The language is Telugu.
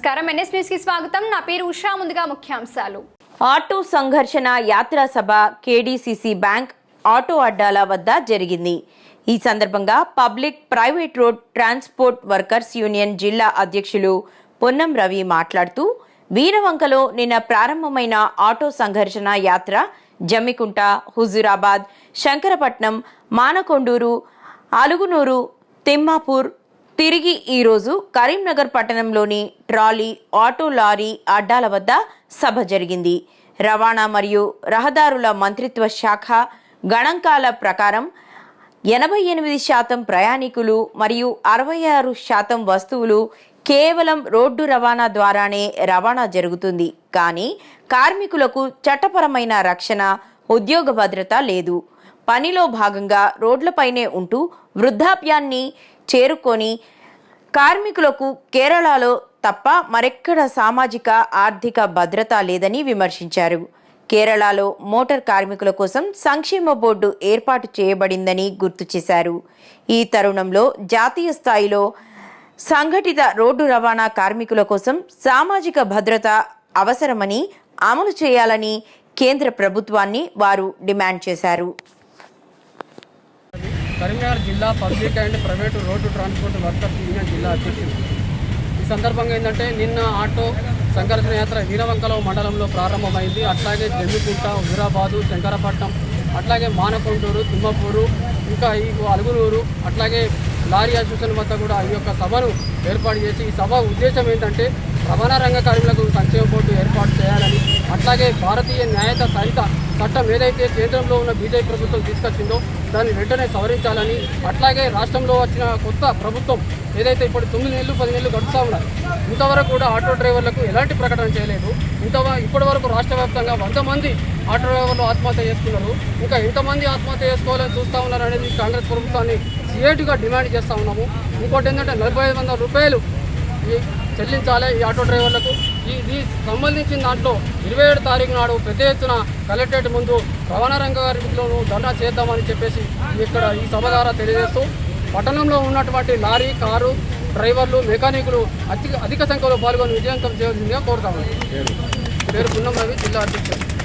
నమస్కారం. ఎన్ఎస్ న్యూస్కి స్వాగతం. నా పేరు ఉషా. ముందుగా ముఖ్యాంశాలు. ఆటో సంఘర్షణ యాత్రా సభ కేడీసీసీ బ్యాంక్ ఆటో అడ్డాల వద్ద జరిగింది. ఈ సందర్భంగా public private road transport workers union జిల్లా అధ్యక్షులు పొన్నం రవి మాట్లాడుతూ వీరవంకలో నిన్న ప్రారంభమైన ఆటో సంఘర్షణ యాత్ర జమ్మికుంట హుజూరాబాద్ శంకరపట్నం మానకొండూరు అలుగునూరు తిమ్మాపూర్ తిరిగి ఈరోజు కరీంనగర్ పట్టణంలోని ట్రాలీ ఆటో లారీ అడ్డాల వద్ద సభ జరిగింది. రవాణా మరియు రహదారుల మంత్రిత్వ శాఖ గణాంకాల ప్రకారం ఎనభై ఎనిమిది శాతం ప్రయాణికులు మరియు అరవై ఆరు శాతం వస్తువులు కేవలం రోడ్డు రవాణా ద్వారానే రవాణా జరుగుతుంది. కానీ కార్మికులకు చట్టపరమైన రక్షణ ఉద్యోగ భద్రత లేదు. పనిలో భాగంగా రోడ్లపైనే ఉంటూ వృద్ధాప్యాన్ని చేరుకొని కార్మికులకు కేరళలో తప్ప మరెక్కడ సామాజిక ఆర్థిక భద్రత లేదని విమర్శించారు. కేరళలో మోటార్ కార్మికుల కోసం సంక్షేమ బోర్డు ఏర్పాటు చేయబడిందని గుర్తు చేశారు. ఈ తరుణంలో జాతీయ స్థాయిలో సంఘటిత రోడ్డు రవాణా కార్మికుల కోసం సామాజిక భద్రత అవసరమని అమలు చేయాలని కేంద్ర ప్రభుత్వాన్ని వారు డిమాండ్ చేశారు. కరీంనగర్ జిల్లా public and private road transport workers union జిల్లా అధ్యక్షుడు. ఈ సందర్భంగా ఏంటంటే నిన్న ఆటో సంఘర్షణ యాత్ర వీరవంకల మండలంలో ప్రారంభమైంది. అట్లాగే జమ్మికుంట హుజురాబాదు శంకరపట్నం అట్లాగే మానకొండూరు తిమ్మపూరు ఇంకా ఈ అలుగునూరు అట్లాగే లారీ అసోసియేషన్ వద్ద కూడా ఈ యొక్క సభను ఏర్పాటు చేసి ఈ సభ ఉద్దేశం ఏంటంటే రవాణా రంగ కార్మికులకు సంక్షేమ బోర్డు ఏర్పాటు చేయాలని అట్లాగే భారతీయ న్యాయత సహిత చట్టం ఏదైతే కేంద్రంలో ఉన్న బీజేపీ ప్రభుత్వం తీసుకొచ్చిందో దాన్ని వెంటనే సవరించాలని అట్లాగే రాష్ట్రంలో వచ్చిన కొత్త ప్రభుత్వం ఏదైతే ఇప్పుడు తొమ్మిది నెలలు పది నెలలు గడుస్తూ ఉన్నారు ఇంతవరకు కూడా ఆటో డ్రైవర్లకు ఎలాంటి ప్రకటన చేయలేదు. ఇంత ఇప్పటి వరకు రాష్ట్ర వ్యాప్తంగా వంద మంది ఆటో డ్రైవర్లు ఆత్మహత్య చేసుకున్నారు. ఇంకా ఎంతమంది ఆత్మహత్య చేసుకోవాలని చూస్తూ ఉన్నారు అనేది కాంగ్రెస్ ప్రభుత్వాన్ని సిఐటిగా డిమాండ్ చేస్తూ ఉన్నాము. ఇంకోటి ఏంటంటే నలభై ఐదు వందల రూపాయలు ఈ చెల్లించాలి ఈ ఆటో డ్రైవర్లకు. ఈ ఈ సంబంధించిన దాంట్లో ఇరవై ఏడు తారీఖు నాడు పెద్ద ఎత్తున కలెక్టరేట్ ముందు రవాణా రంగ గారిలోనూ ధర్నా చేద్దామని చెప్పేసి ఇక్కడ ఈ సభ ద్వారా తెలియజేస్తూ పట్టణంలో ఉన్నటువంటి లారీ కారు డ్రైవర్లు మెకానికులు అధిక అధిక సంఖ్యలో పాల్గొని విజయవంతం చేయాల్సిందిగా కోరుతాము. పేరు పున్నం రవి జిల్లా అధ్యక్షుడు.